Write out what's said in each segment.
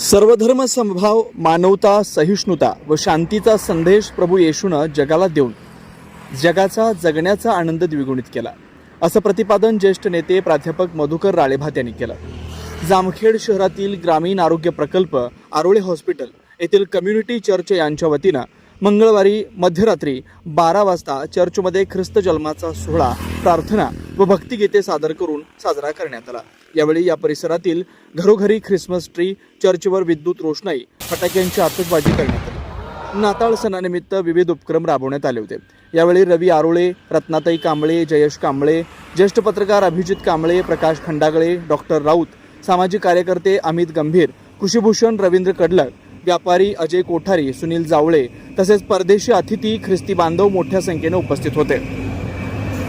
सर्वधर्म समभाव मानवता सहिष्णुता व शांतीचा संदेश प्रभू येशूनं जगाला देऊन जगाचा जगण्याचा आनंद द्विगुणित केला. असं प्रतिपादन ज्येष्ठ नेते प्राध्यापक मधुकर राळेभात यांनी केलं. जामखेड शहरातील ग्रामीण आरोग्य प्रकल्प आरोळे हॉस्पिटल येथील कम्युनिटी चर्च यांच्या वतीनं मंगळवारी मध्यरात्री बारा वाजता चर्चमध्ये ख्रिस्त जन्माचा सोहळा प्रार्थना व भक्तिगीते सादर करून साजरा करण्यात आला. यावेळी या परिसरातील घरोघरी ख्रिसमस ट्री चर्चवर विद्युत रोषणाई फटाक्यांची आतषबाजी करण्यात आली. नाताळ सणानिमित्त विविध उपक्रम राबवण्यात आले होते. यावेळी रवी आरोळे रत्नाताई कांबळे जयेश कांबळे ज्येष्ठ पत्रकार अभिजित कांबळे प्रकाश खंडागळे डॉक्टर राऊत सामाजिक कार्यकर्ते अमित गंभीर कृषीभूषण रवींद्र कडलक व्यापारी अजय कोठारी सुनील जावळे तसेच परदेशी अतिथी ख्रिस्ती बांधव मोठ्या संख्येने उपस्थित होते.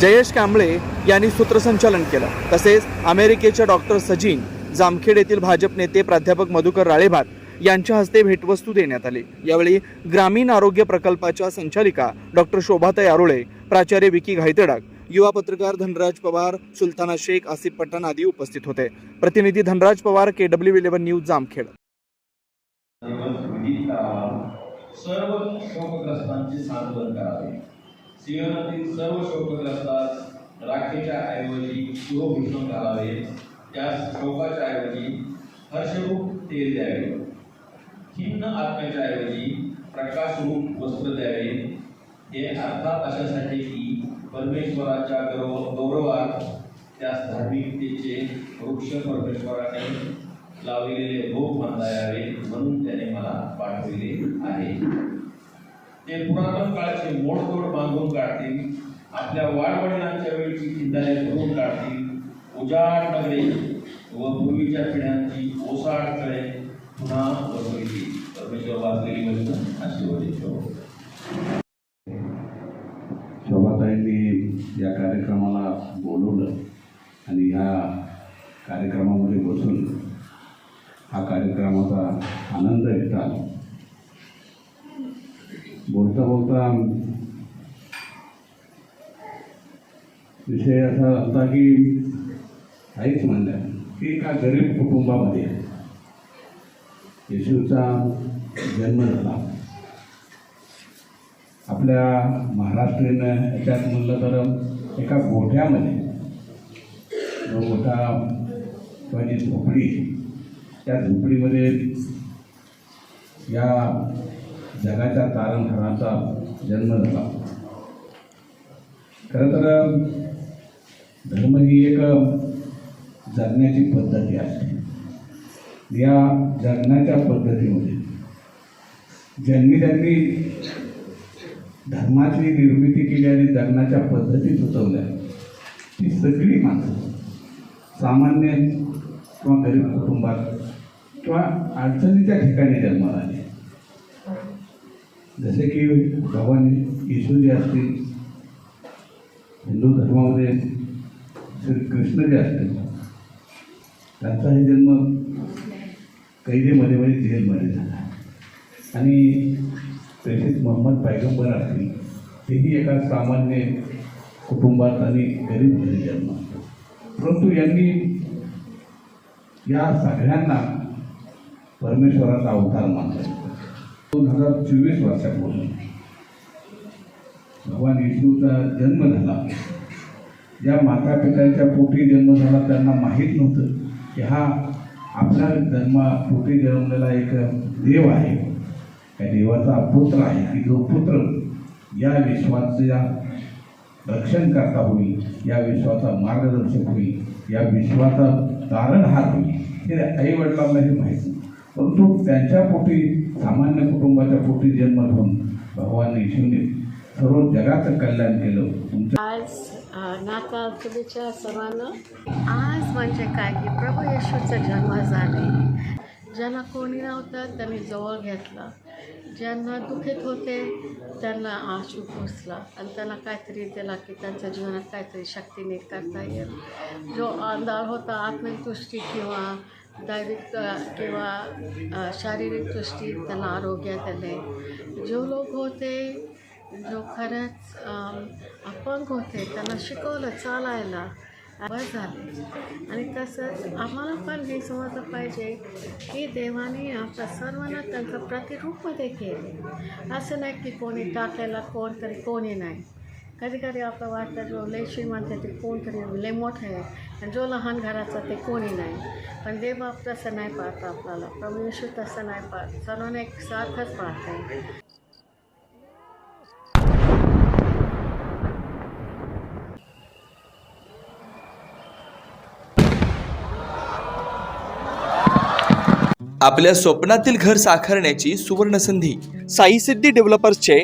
जयेश कांबळे यांनी सूत्रसंचालन केलं. तसेच अमेरिकेच्या डॉक्टर सजीन जामखेड येथील भाजप नेते प्राध्यापक मधुकर राळेभात यांच्या हस्ते भेटवस्तू देण्यात आली. यावेळी ग्रामीण आरोग्य प्रकल्पाच्या संचालिका डॉक्टर शोभाताई आरोळे प्राचार्य विकी घायतडक युवा पत्रकार धनराज पवार सुलताना शेख आसिफ पठाण आदी उपस्थित होते. प्रतिनिधी Dhanraj Pawar K W eleven news Jamkhed. सर्व शोकग्रस्तांचे सांत्वन करावे. सिंहनातील सर्व शोकग्रस्तास राखेच्या ऐवजी शिवभूषण घालावे त्यास शोकाच्या ऐवजी हर्षरूप तेल द्यावे. खिन्न आत्म्याच्या ऐवजी प्रकाशरूप वस्त्र द्यावे. हे अर्थात अशासाठी की परमेश्वराच्या गौरव गौरवात त्यास धार्मिकतेचे वृक्ष परमेश्वराने लावलेले भोग यावे म्हणून त्याने मला पाठविले आहे. ते पुरातन काळाचे मोडतोड बांधून काढतील आपल्या वाडवडिलांच्या वेळची चिंताने भरून काढतील. उजाड नगरे व पूर्वीच्या पिढ्यांची ओसाड कळे पुन्हा बसवली परमेश्वर वाचलेली गोष्ट आशीर्वाद शोभाताईंनी या कार्यक्रमाला बोलवलं आणि ह्या कार्यक्रमामध्ये बसून हा कार्यक्रमाचा आनंद घेता बोलता बोलता विषय असा होता की काहीच म्हणलं की एका गरीब कुटुंबामध्ये येशूचा जन्म झाला. आपल्या महाराष्ट्रीयन याच्यात म्हणलं तर एका गोठ्यामध्ये जो मोठा किंवा जी झोपडी त्या झोपडीमध्ये या जगाच्या तारणहाराचा जन्म झाला. खरं तर धर्म ही एक जगण्याची पद्धती असते या जगण्याच्या पद्धतीमध्ये ज्यांनी त्यांनी धर्माची निर्मिती केली आणि जगण्याच्या पद्धती सुचवल्या ती सगळी माणसं सामान्य किंवा गरीब कुटुंबात किंवा अडचणीच्या ठिकाणी जन्माला आली. जसे की भगवान येशू जे असतील हिंदू धर्मामध्ये श्रीकृष्ण जे असतील त्यांचा हे जन्म कैदेमध्ये म्हणजे जेलमध्ये झाला. आणि तसेच मोहम्मद पैगंबर असतील तेही एका सामान्य कुटुंबात आणि गरीबमध्ये जन्म परंतु यांनी या सगळ्यांना परमेश्वराचा अवतार मानला. दोन हजार चोवीस वर्षापूर्वी. भगवान विष्णूचा जन्म झाला. ज्या माता पित्यांच्या पोटी जन्म झाला त्यांना माहीत नव्हतं की हा आपल्या जन्मापोटी जन्मलेला एक देव आहे. त्या देवाचा पुत्र आहे. की जो पुत्र या विश्वाच्या रक्षण करता होईल या विश्वाचा मार्गदर्शक होईल या विश्वाचा तारणहार होईल हे आई वडिलांना हे माहिती परंतु त्यांच्या पोटी सामान्य कुटुंबाच्या पोटी जन्म घेऊन भगवान येशूने सर्व जगाचं कल्याण केलं. आज अ, नाताळ शुभेच्छा सर्वांना. आज म्हणजे काय की प्रभू येशूचा जन्म झाले. ज्यांना कोणी नव्हतं त्यांनी जवळ घेतलं. ज्यांना दुखीत होते त्यांना आशू पोचला आणि त्यांना काहीतरी दिला की त्यांच्या जीवनात काहीतरी शक्तीने करता येईल. जो अंधार होता आत्मिक दृष्टी किंवा दैविक किंवा शारीरिकदृष्टी शारीरिक त्यांना आरोग्य दिले जो लोक होते जो खरंच अपंग होते त्यांना शिकवलं चालायला बरं झाले. आणि तसंच आम्हाला पण हे समजलं पाहिजे की देवाने आपल्या सर्वांना त्यांचं प्रतिरूपमध्ये केले असं नाही की कोणी टाकलेला कोणतरी कोणी नाही. कधी कधी आपलं वाटतं जो लय श्रीमंत आहे ते कोणतरी लय मोठं आहे. आणि जो लहान घराचा ते कोणी नाही. पण देवबाप तसं नाही पाहत आपल्याला. प्रभू तसं नाही पाहत. सर्वांना एक सारखंच पाहत आपल्या स्वप्नातील घर साकारण्याची सुवर्ण संधी साई सिद्धी डेव्हलपर्सचे